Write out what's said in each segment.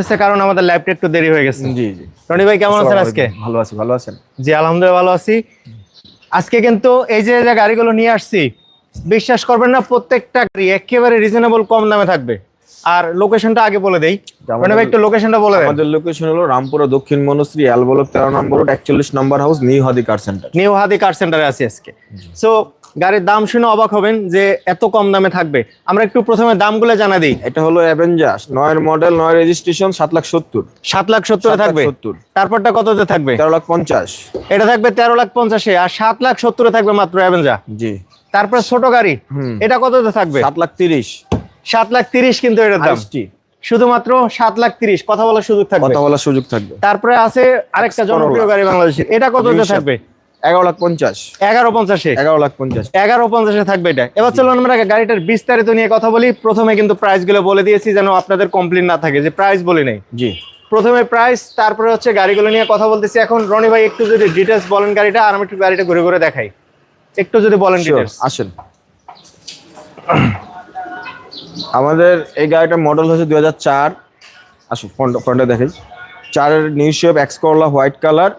হচ্ছে কারণ আমাদের লাইভটা একটু দেরি হয়ে গেছে। জি জি। রনি ভাই কেমন আছেন আজকে? ভালো আছি ভালো আছেন? জি আলহামদুলিল্লাহ ভালো আছি। আজকে কিন্তু এই যে যে গাড়িগুলো নিয়ে আসছি বিশ্বাস করবেন না প্রত্যেকটা গাড়ি একেবারে রিজনেবল কম দামে থাকবে। আর লোকেশনটা আগে বলে দেই। রনি ভাই একটু লোকেশনটা বলে দেন। আমাদের লোকেশন হলো রামপুরা দক্ষিণ মনশ্রী অ্যালবলক তেরো নম্বর রোড একচল্লিশ নম্বর house new Hadi car centre new Hadi car সেন্টারে আছি আজকে। সো গাড়ির দাম শুনে অবাক হবেন যে এত কম দামে থাকবে। আমরা একটু প্রথমে দামগুলো জানা দিই। এটা হলো অ্যাভেঞ্জাস নয়ের মডেল নয় রেজিস্ট্রেশন সাত লাখ সত্তর। সাত লাখ সত্তরে থাকবে? সত্তর। তারপরটা কততে থাকবে? তেরো লাখ পঞ্চাশ। এটা থাকবে তেরো লাখ পঞ্চাশে আর সাত লাখ সত্তরে থাকবে মাত্র অ্যাভেঞ্জা জি। তারপরে ছোট গাড়ি। এটা কততে থাকবে? সাত লাখ তিরিশ। সাত লাখ তিরিশ কিন্তু এটার দাম। শুধুমাত্র সাত লাখ তিরিশ কথা বলার সুযোগ থাকবে। কথা বলার সুযোগ থাকবে। তারপরে আছে আরেকটা জনপ্রিয় গাড়ি বাংলাদেশের এটা কততে থাকবে? এগারো লাখ পঞ্চাশ। এগারো পঞ্চাশে। এগারো লাখ পঞ্চাশ। এগারো পঞ্চাশে থাকবে এটা। এবার চলুন আমরা গাড়িটার বিস্তারিত নিয়ে কথা বলি। প্রথমে কিন্তু প্রাইসগুলো বলে দিয়েছি যেন আপনাদের কমপ্লেন না থাকে। যে প্রাইস বলি নাই। জি। প্রথমে প্রাইস তারপরে হচ্ছে গাড়িগুলো নিয়ে কথা বলতেছি। এখন রনি ভাই একটু যদি ডিটেলস বলেন গাড়িটা আর আমি একটু গাড়িটা ঘুরে ঘুরে দেখাই। একটু যদি বলেন Sure, ডিটেলস আসেন। আমাদের এই গাড়িটার মডেল হচ্ছে দুই হাজার চার। আসুন ফ্রন্ট ফ্রন্টে দেখেন। চারের নিউ শেপ এক্স করলা হোয়াইট কালার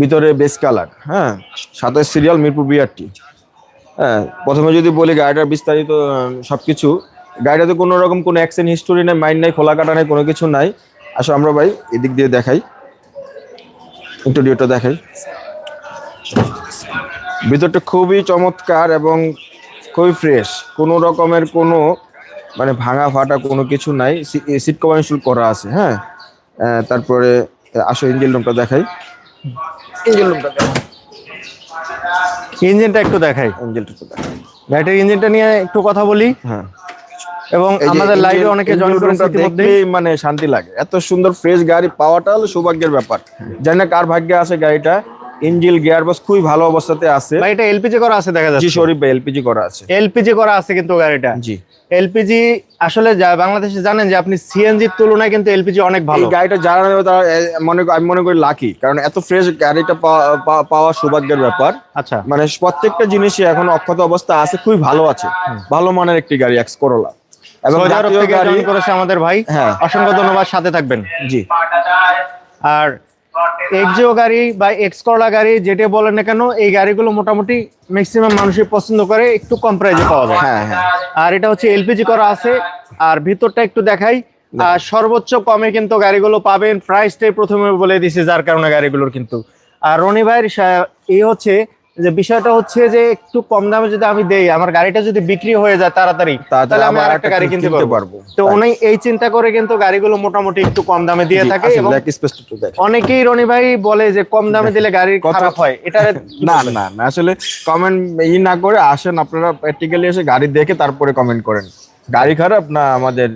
ভিতরে বেস কালার হ্যাঁ? সাতাশ সিরিয়াল মিরপুর বিআরটি। হ্যাঁ প্রথমে যদি বলি গাড়িটার বিস্তারিত সব কিছু গাড়িটাতে কোনো রকম কোনো অ্যাক্সিডেন্ট হিস্টোরি নেই মাইন্ড নাই, খোলা কাটা নেই, কোনো কিছু নাই। আসো আমরা ভাই এদিক দিয়ে দেখাই। ইন্টারভিউটা দেখাই। ভিতরটা খুবই চমৎকার এবং খুবই ফ্রেশ কোনো রকমের কোনো মানে ভাঙা ফাটা কোনো কিছু নাই। সিট কভার ইনস্টল করা আছে হ্যাঁ? তারপরে আসো ইঞ্জিন রুমটা দেখাই। ইঞ্জিন রুমটা ইঞ্জিনটা একটু দেখাই। ইঞ্জিনটা দেখাই গাড়িটার ইঞ্জিনটা নিয়ে একটু কথা বলি। হ্যাঁ। এবং আমাদের লাইভে অনেকে জয়েন দেখলেই মানে শান্তি লাগে। এত সুন্দর ফ্রেশ গাড়ি পাওয়াটা হলো সৌভাগ্যের ব্যাপার। জানি না কার ভাগ্যে আছে গাড়িটা। ইঞ্জিল গিয়ার বক্স খুবই ভালো অবস্থাতে আছে। ভাই এটা এলপিজি করা আছে দেখা যাচ্ছে। জি শরীফ এলপিজি করা আছে। এলপিজি করা আছে কিন্তু গাড়িটা। জি। এলপিজি আসলে যা- বাংলাদেশে জানেন যে আপনি সিএনজির তুলনায় কিন্তু এলপিজি অনেক ভালো। এই গাড়িটা যারা নেবে তারা মনে আমি মনে করি লাকি কারণ এত ফ্রেশ গাড়িটা পাওয়া- সৌভাগ্যের ব্যাপার। আচ্ছা। মানে প্রত্যেকটা জিনিসই এখন অক্ষত অবস্থা আছে খুবই ভালো আছে। ভালো মানের একটি গাড়ি এক্স করোলা এবং করেছে আমাদের ভাই। হ্যাঁ। অসংখ্য ধন্যবাদ সাথে থাকবেন। জি। আর এক্সিও গাড়ি বা এক্স করলা গাড়ি যেটা বলেন না কেন এই গাড়িগুলো মোটামুটি ম্যাক্সিমাম মানুষই পছন্দ করে একটু কম প্রাইজে পাওয়া যায়। হ্যাঁ হ্যাঁ। আর এটা হচ্ছে এলপিজি করা আছে। আর ভিতরটা একটু দেখাই। আর সর্বোচ্চ কমে কিন্তু গাড়িগুলো পাবেন প্রাইসটাই প্রথমে বলে দিছি যার কারণে গাড়িগুলোর কিন্তু। আর রনি ভাইয়ের এই হচ্ছে যে বিষয়টা হচ্ছে যে একটু কম দামে যদি আমি দেই আমার গাড়িটা যদি বিক্রি হয়ে যায় তাড়াতাড়ি তাহলে আমি আরেকটা একটা গাড়ি কিনতে পারব। তো উনি এই চিন্তা করে কিন্তু গাড়িগুলো মোটামুটি একটু কম দামে দিয়ে থাকে এবং অনেকেই রনি ভাই বলে যে কম দামে দিলে গাড়ি খারাপ হয় এটা না না না আসলে কমেন্ট ই না করে আসেন আপনারা প্র্যাকটিক্যালি এসে গাড়ি দেখে তারপরে কমেন্ট করেন। গাড়ি খারাপ না আমাদের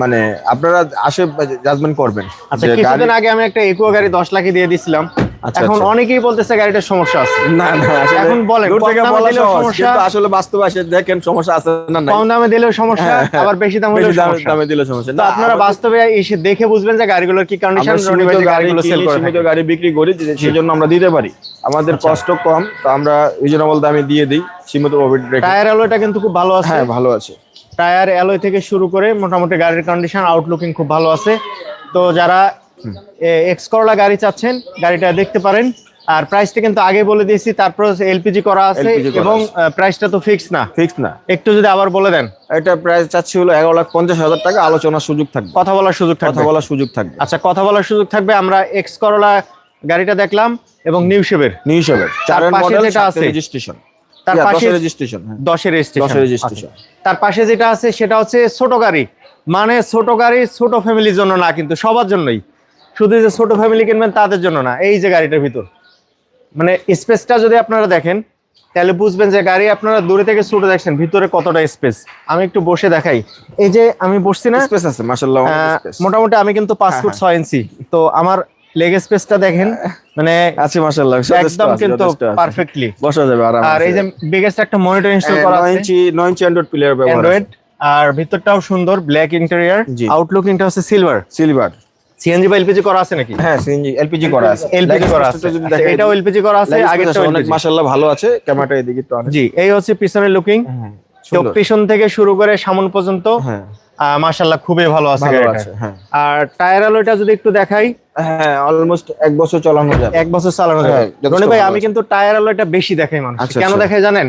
মানে আপনারা আসে জাজমেন্ট করবেন আচ্ছা কিছুদিন আগে আমি একটা ইকো গাড়ি দশ লাখে দিয়ে দিছিলাম। এখন আচ্ছা। অনেকেই বলতেছে গাড়িটার সমস্যা আছে। না না এখন বলেন, দূর থেকে বলা দিলেও সমস্যা। কিন্তু আসলে বাস্তবে এসে দেখেন সমস্যা আছে না নাই। কম দামে দিলেও সমস্যা হ্যাঁ, হ্যাঁ। আবার বেশি দামে দিলেও দামে সমস্যা। দামে দিলে সমস্যা। না আপনারা বাস্তবে এসে দেখে বুঝবেন যে গাড়িগুলোর কি কন্ডিশন আমরা রনি ভাই গাড়ি গাড়িগুলো সেল করে সীমিত গাড়ি বিক্রি করি যে- সেই জন্য আমরা দিতে পারি। আমাদের আচ্ছা। কষ্ট কম তো আমরা রিজনেবল দামে দিয়ে দিই সীমিত ভাবে রেখে টায়ার অ্যালয়টা কিন্তু খুব ভালো আছে। হ্যাঁ ভালো আছে। টায়ার অ্যালয় থেকে শুরু করে মোটামুটি গাড়ির কন্ডিশন আউটলুকিং খুব ভালো আছে। তো যারা এক্স করলা গাড়ি চাচ্ছেন গাড়িটা দেখতে পারেন। আর প্রাইসটা কিন্তু আগে বলে দিয়েছি তারপর এলপিজি করা আছে এবং। প্রাইসটা তো ফিক্স না। ফিক্স না। একটু যদি আবার বলে দেন। এটা প্রাইস চাচ্ছি হলো এগারো লাখ পঞ্চাশ হাজার টাকা আলোচনার সুযোগ থাকবে। কথা বলার সুযোগ থাকবে। কথা বলার সুযোগ থাকবে। আচ্ছা কথা বলার সুযোগ থাকবে। আমরা এক্স করলা গাড়িটা দেখলাম এবং নিউ শেপের নিউ শেপের চারের পাশে মডেল যেটা আছে, রেজিস্ট্রেশন তার পাশে- রেজিস্ট্রেশন দশের রেজিস্ট্রেশন দশের registration। তার পাশে যেটা আছে সেটা হচ্ছে ছোট গাড়ি। মানে ছোট গাড়ি ছোট ফ্যামিলির জন্য না কিন্তু সবার জন্যই। শুধু যে ছোট ফ্যামিলি কিনবেন তাদের জন্য না এই যে গাড়িটার ভিতর। মানে স্পেসটা যদি আপনারা দেখেন তাহলে বুঝবেন যে গাড়ি আপনারা দূরে থেকে ছোট দেখছেন ভিতরে কতটা স্পেস আমি একটু বসে দেখাই। এই যে আমি বসছি না স্পেস আছে মাশাআল্লাহ মোটামুটি আমি কিন্তু পাঁচ ফুট ছয় ইঞ্চি তো আমার লেগ স্পেসটা দেখেন মানে আছে মাশাআল্লাহ একদম কিন্তু পারফেক্টলি বসা যাবে আরাম আর এই যে বিগেস্ট একটা মনিটর ইনস্টল করা 9 আছে। ইঞ্চি 9 ইঞ্চি অ্যান্ড্রয়েড প্লেয়ার ব্যবহার অ্যান্ড্রয়েড আর ভিতরটাও সুন্দর ব্ল্যাক ইন্টেরিয়র। আউটলুকিংটা হচ্ছে সিলভার সিলভার সিএনজি বা এলপিজি করা আছে নাকি? হ্যাঁ সিএনজি এলপিজি করা আছে। এলপিজি করা আছে। আচ্ছা, এটাও এলপিজি করা আছে অনেক মাশাআল্লাহ ভালো আছে ক্যামেরাটা এদিকে আনে জি এই হচ্ছে পিছনের লুকিং সুন্দর। পিছন থেকে শুরু করে সামন পর্যন্ত হ্যাঁ। মাশাল্লাহ খুবই ভালো আছে ভালো আছে হ্যাঁ। আর টায়ার আলোটা যদি একটু দেখাই। হ্যাঁ অলমোস্ট এক বছর চালানো এক বছর চালানো যাবে। হ্যাঁ, ভাই আমি কিন্তু টায়ার আলোটা বেশি দেখাই মানুষ আচ্ছা, কেন আচ্ছা। দেখাই জানেন?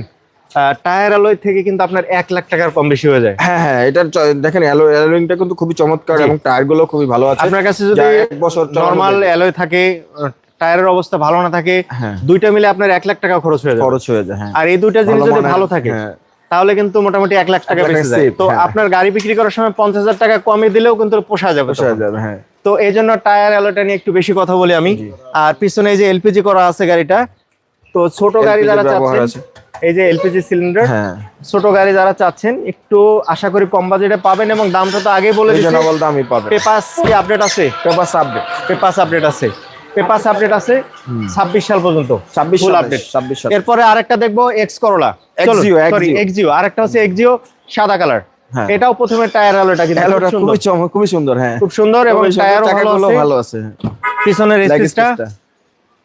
টায়ার আলোয় থেকে কিন্তু আপনার এক লাখ টাকার কম বেশি হয়ে যায়। হ্যাঁ হ্যাঁ এটার চ- দেখেন অ্যালোয়িংটা কিন্তু খুবই চমৎকার এবং টায়ারগুলো খুবই ভালো আছে। আপনার কাছে যদি এক বছর নর্মাল অ্যালয় থাকে টায়ারের অবস্থা ভালো না থাকে হ্যাঁ। দুইটা মিলে আপনার এক লাখ টাকা খরচ হয়ে যাবে খরচ হয়ে যায় হ্যাঁ। আর এই দুইটা জিনিস যদি ভালো থাকে হ্যাঁ। তাহলে কিন্তু মোটামুটি এক লাখ টাকা বেঁচে যায়। তো। আপনার গাড়ি বিক্রি করার সময় পঞ্চাশ হাজার টাকা কমে দিলেও কিন্তু পোষা যাবে পোষা যাবে হ্যাঁ। তো এই জন্য টায়ার অ্যালোটা নিয়ে একটু বেশি কথা বলি আমি। আর পিছনে এই যে এলপিজি করা আছে গাড়িটা তো ছোট গাড়ি যারা চাচ্ছেন এই যে এলপিজি সিলিন্ডার হ্যাঁ। ছোট গাড়ি যারা চাচ্ছেন একটু আশা করি কম বাজেটে পাবেন এবং দামটা তো আগেই বলে দিচ্ছি। রিজনেবল দামই পাবেন। পেপাস কি আপডেট আছে? পেপার আপডেট পেপাস আপডেট আছে। পেপাস আপডেট আছে ছাব্বিশ সাল পর্যন্ত। 26 ফুল সালে, আপডেট 26 সালে। এরপরে আরেকটা দেখব এক্স করোলা Exio। এক্সিও আরেকটা হচ্ছে এক্সিও সাদা কালার হ্যাঁ। এটাও প্রথমে টায়ার আলোটা কিন্তু খুব খুবই চমক খুবই সুন্দর হ্যাঁ। খুব সুন্দর এবং টায়ারও ভালো আছে। পিছনের space-টা।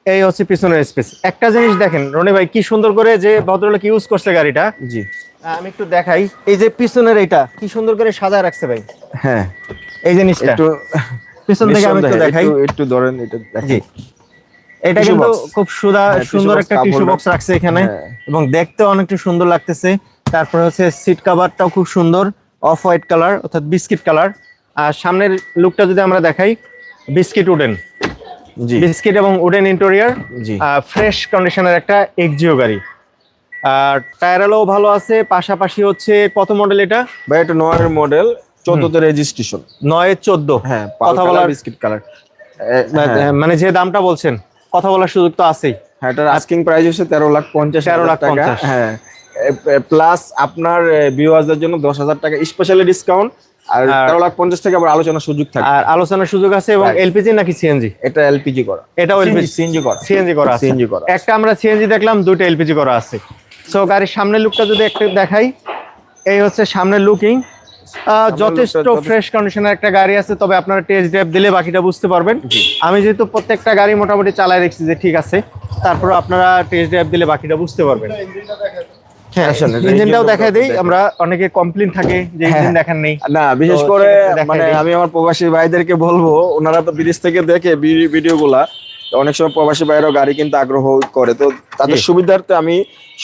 এই হচ্ছে পিছনের স্পেস একটা জিনিস দেখেন রনি ভাই কি সুন্দর করে যে ভদ্রলোক ইউজ করছে গাড়িটা। জি। আমি একটু দেখাই। এই যে পিছনের এইটা কি সুন্দর করে সাজায় রাখছে ভাই। হ্যাঁ। এই জিনিসটা। একটু পিছন থেকে আমি একটু দেখাই। একটু- একটু ধরেন এটা জি। এটা কিন্তু খুব সুদা হ্যাঁ, সুন্দর একটা টিস্যু বক্স রাখছে এখানে। হ্যাঁ। এবং দেখতে অনেকটা সুন্দর লাগতেছে। তারপর হচ্ছে সিট কভারটাও খুব সুন্দর। অফ হোয়াইট কালার অর্থাৎ বিস্কিট কালার আর সামনের লুকটা যদি আমরা দেখাই বিস্কিট উডেন বিস্কিট এবং উডেন ইন্টেরিয়ার ফ্রেশ কন্ডিশনের একটা এক্সিও গাড়ি। আর টায়ারালও ভালো আছে পাশাপাশি হচ্ছে কত মডেল এটা? ভাই এটা নয়ের মডেল চোদ্দতে রেজিস্ট্রেশন নয় চোদ্দ। হ্যাঁ কথা বলার বিস্কিট কালার মানে যে দামটা বলছেন কথা বলার সুযোগ তো আছেই। হ্যাঁ এটার আস্কিং প্রাইস হচ্ছে তেরো লাখ পঞ্চাশ 13 লাখ টাকা। হ্যাঁ। প্লাস আপনার ভিউয়ার্সদের জন্য দশ হাজার টাকা স্পেশালি ডিসকাউন্ট আর আর- তেরো লাখ পঞ্চাশ থেকে আবার আলোচনার সুযোগ থাকে আর আলোচনার সুযোগ আছে এবং এলপিজি নাকি সিএনজি? এটা এলপিজি করা। এটাও এলপিজি। সিএনজি করা। সিএনজি করা সিএনজি করা একটা আমরা সিএনজি দেখলাম দুটো এলপিজি করা আছে। সো গাড়ির সামনের লুকটা যদি একটু দেখাই এই হচ্ছে সামনের লুকিং যথেষ্ট ফ্রেশ কন্ডিশনের একটা গাড়ি আছে তবে আপনারা টেস্ট ড্রাইভ দিলে বাকিটা বুঝতে পারবেন। আমি যেহেতু প্রত্যেকটা গাড়ি মোটামুটি চালায় দেখছি যে ঠিক আছে তারপর আপনারা টেস্ট ড্রাইভ দিলে বাকিটা বুঝতে পারবেন। এটা ইঞ্জিনটাও দেখাই দিই আমরা অনেকে কমপ্লেন থাকে যে ইঞ্জিন হ্যাঁ। দেখান নেই। না বিশেষ করে মানে আমি আমার প্রবাসী ভাইদেরকে বলব ওনারা তো বিদেশ থেকে দেখে ভিডিও গুলা। অনেক সময় প্রবাসী বাইরেও গাড়ি কিন্তু আগ্রহ করে। তো তাদের সুবিধার্থে আমি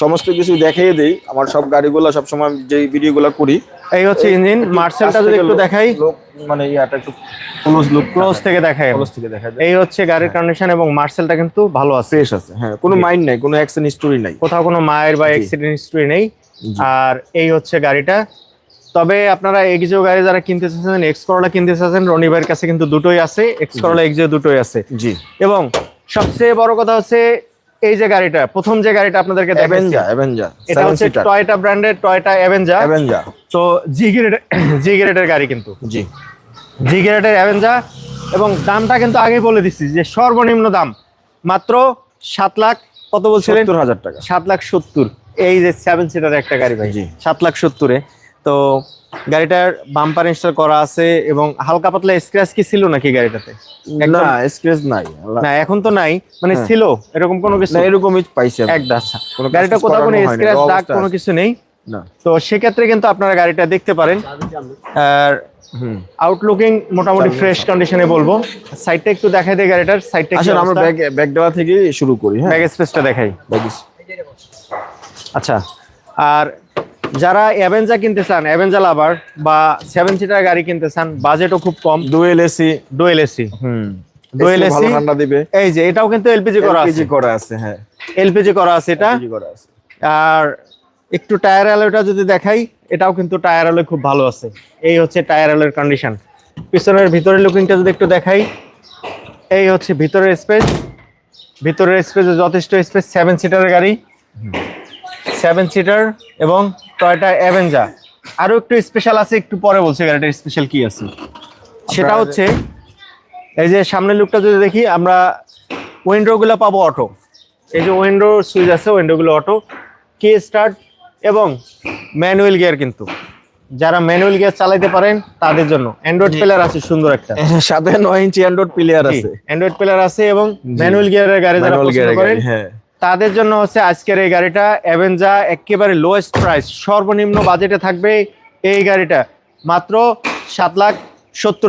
সমস্ত কিছু দেখিয়ে দিই। আমার সব গাড়িগুলো সবসময় যে ভিডিওগুলো করি। এই হচ্ছে ইঞ্জিন। মার্সেলটা যদি একটু দেখাই। মানে ইয়াটা একটু ক্লোজ লুক ক্লোজ থেকে দেখাই ক্লোজ থেকে দেখা যায় এই হচ্ছে গাড়ির কন্ডিশন এবং মার্সেলটা কিন্তু ভালো আছে। ফ্রেশ আছে হ্যাঁ কোনো মাইন্ড নাই কোনো অ্যাক্সিডেন্ট স্টোরি নাই। কোথাও কোনো মায়ের বা। অ্যাক্সিডেন্ট হিস্ট্রি নেই। আর এই হচ্ছে গাড়িটা। তবে আপনারা এক্সিও গাড়ি যারা কিনতে চাচ্ছেন এক্স করলা কিনতে চাচ্ছেন রনি ভাইয়ের কাছে কিন্তু দুটোই আছে এক্স করলা এক্সিও দুটোই আছে। জি। এবং সবচেয়ে বড় কথা হচ্ছে এই যে গাড়িটা প্রথম যে গাড়িটা আপনাদেরকে এটা হচ্ছে টয়টা ব্র্যান্ডের টয়টা অ্যাভেঞ্জার অ্যাভেঞ্জার তো জি গ্রেডের জি গ্রেডের গাড়ি কিন্তু। জি। জি গ্রেডের অ্যাভেঞ্জার এবং দামটা কিন্তু আগেই বলে দিচ্ছি যে সর্বনিম্ন দাম মাত্র সাত লাখ কত বলছিলেন? হাজার টাকা। সাত লাখ সত্তর। এই যে সেভেন সিটার একটা গাড়ি ভাই। জি। সাত লাখ সত্তরে। তো গাড়িটার বাম্পার ইনস্টল করা আছে এবং হালকা পাতলা স্ক্র্যাচ কি ছিল নাকি গাড়িটাতে? না স্ক্রেচ নাই না এখন তো নাই মানে হ্যাঁ। ছিল এরকম কোনো কিছু? এরকমই পাইছি। একদম আচ্ছা। কোনো গাড়িটা কোথাও কোনো স্ক্র্যাচ দাগ কোনো কিছু নেই। না। তো সেক্ষেত্রে কিন্তু আপনারা গাড়িটা দেখতে পারেন। আর হুম। আউটলুকিং মোটামুটি ফ্রেশ কন্ডিশনে বলব। সাইডটা একটু দেখাই দেয় গাড়িটার সাইডটা আসলে আমরা ব্যাগ ব্যাগ দেওয়া থেকে শুরু করি হ্যাঁ। ব্যাগ স্পেসটা দেখাই। আচ্ছা। আর যারা অ্যাভেঞ্জা কিনতে চান অ্যাভেঞ্জা লাভার বা সেভেন সিটার গাড়ি কিনতে চান বাজেটও খুব কম। ডুয়েল এসি ডুয়েল এসি হুম। Dual AC ঠান্ডা দিবে। এই যে এটাও কিন্তু এলপিজি করা আছে। এলপিজি করা আছে হ্যাঁ। এলপিজি করা আছে এটা। আর একটু টায়ার অ্যালোটা যদি দেখাই এটাও কিন্তু টায়ার অ্যালোয় খুব ভালো আছে। এই হচ্ছে টায়ার অ্যালোর কন্ডিশন পিছনের ভিতরের লুকিংটা যদি একটু দেখাই এই হচ্ছে ভিতরের স্পেস ভিতরের স্পেসে যথেষ্ট স্পেস সেভেন সিটারের গাড়ি। সেভেন সিটার এবং টয়টা অ্যাভেঞ্জা। আরও একটু স্পেশাল আছে একটু পরে বলছি গাড়িটার স্পেশাল কি আছে? সেটা হচ্ছে এই যে সামনের লুকটা যদি দেখি আমরা উইন্ডো গুলো পাবো অটো এই যে উইন্ডো সুইচ আছে উইন্ডো গুলো অটো কে স্টার্ট এবং ম্যানুয়াল গিয়ার কিন্তু। যারা ম্যানুয়াল গিয়ার চালাতে পারেন তাদের জন্য। অ্যান্ড্রয়েড প্লেয়ার আছে সুন্দর একটা। সাথে নয় ইঞ্চি অ্যান্ড্রয়েড প্লেয়ার আছে। অ্যান্ড্রয়েড প্লেয়ার আছে এবং ম্যানুয়াল গিয়ারের গাড়ি যারা পছন্দ করেন তাদের জন্য হচ্ছে আজকের এই গাড়িটা অ্যাভেঞ্জা একেবারে লোয়েস্ট প্রাইস সর্বনিম্ন বাজেটে থাকবে এই গাড়িটা। মাত্র সাত লাখ সত্তর